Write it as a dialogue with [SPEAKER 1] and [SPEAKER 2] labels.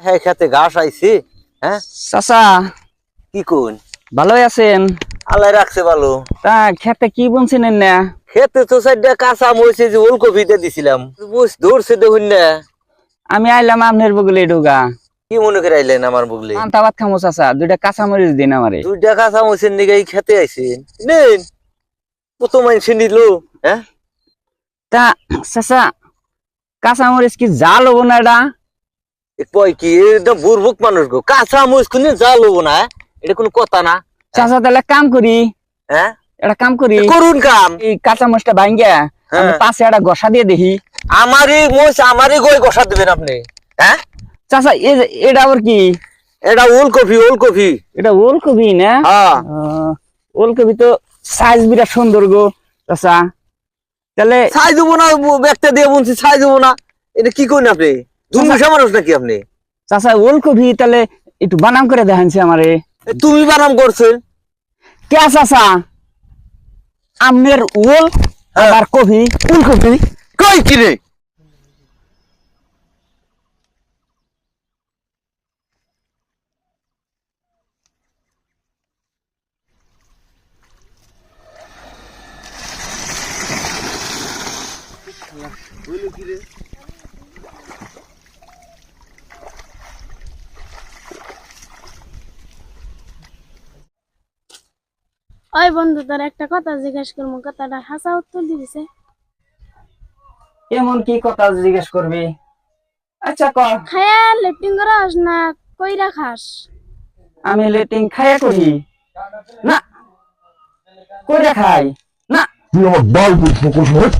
[SPEAKER 1] হ্যাঁ খেতে ঘাস আইছি হ্যাঁ?
[SPEAKER 2] চাচা।
[SPEAKER 1] কি কোন
[SPEAKER 2] ভালোই আছেন?
[SPEAKER 1] আল্লাহ রাখছে ভালো।
[SPEAKER 2] তা খেতে কি বলছিলেন না
[SPEAKER 1] খেতে তো সাইডটা কাঁচা মরিছে যে ওলকপিতে দিছিলাম। বুঝ ধরছে দেখুন না।
[SPEAKER 2] আমি আইলাম আপনার বগলে ঢোকা।
[SPEAKER 1] কি মনে করে আইলেন আমার বুগলি?
[SPEAKER 2] ভাত খামো চাচা দুইটা কাঁচা মরিচ দিন আমারে।
[SPEAKER 1] দুইটা কাঁচা মরিচের এই খেতে আইছেন নেন কত মানুষ নিল হ্যাঁ?
[SPEAKER 2] তা চাচা কাঁচা মরিচ কি জাল হব না এটা?
[SPEAKER 1] কয় কি? এটা বুর্বক মানুষ গো। কাঁচা মরিচ কোনে যা লবো না এটা কোনো কথা না।
[SPEAKER 2] চাচা তাহলে কাম করি।
[SPEAKER 1] হ্যাঁ?
[SPEAKER 2] একটা কাম করি।
[SPEAKER 1] করুন কাম।
[SPEAKER 2] এই কাঁচা ভাঙ্গিয়া আমি
[SPEAKER 1] হ্যাঁ।
[SPEAKER 2] পাশে একটা গসা দিয়ে দেখি।
[SPEAKER 1] আমারই মোষ আমারই গই গসা দিবেন আপনি হ্যাঁ?
[SPEAKER 2] চাচা এটা আবার কি?
[SPEAKER 1] এটা ওলকপি ওলকপি।
[SPEAKER 2] এটা ওলকপি না?
[SPEAKER 1] হ্যাঁ।
[SPEAKER 2] ওলকপি তো সাইজ বিরাট সুন্দর গো চাচা। তাহলে
[SPEAKER 1] ছাই দেবো না ব্যাগটা দিয়ে বলছি ছাই দেবো না। এটা কি করেন আপনি? দুর্মুষা মানুষ নাকি আপনি?
[SPEAKER 2] চাচা ওলকপি তাহলে একটু বানাম করে দেখানছে আমারে।
[SPEAKER 1] তুমি বানাম করছেন
[SPEAKER 2] কে চাচা? আমনের ওল
[SPEAKER 1] হ্যাঁ।
[SPEAKER 2] আর কপি ফুলকপি
[SPEAKER 1] কই কি রে
[SPEAKER 3] ওই বন্ধু তার একটা কথা জিজ্ঞাসা করব। কথাটা হাসা উত্তর দিছে।
[SPEAKER 2] এমন কি কথা জিজ্ঞেস করবি? আচ্ছা কর
[SPEAKER 3] খায়া লেটিং করাস না কইরা খাস?
[SPEAKER 2] আমি লেটিং খায়া করি। না কইরা খাই। না।
[SPEAKER 4] তুই আমার বাল বুঝব সময়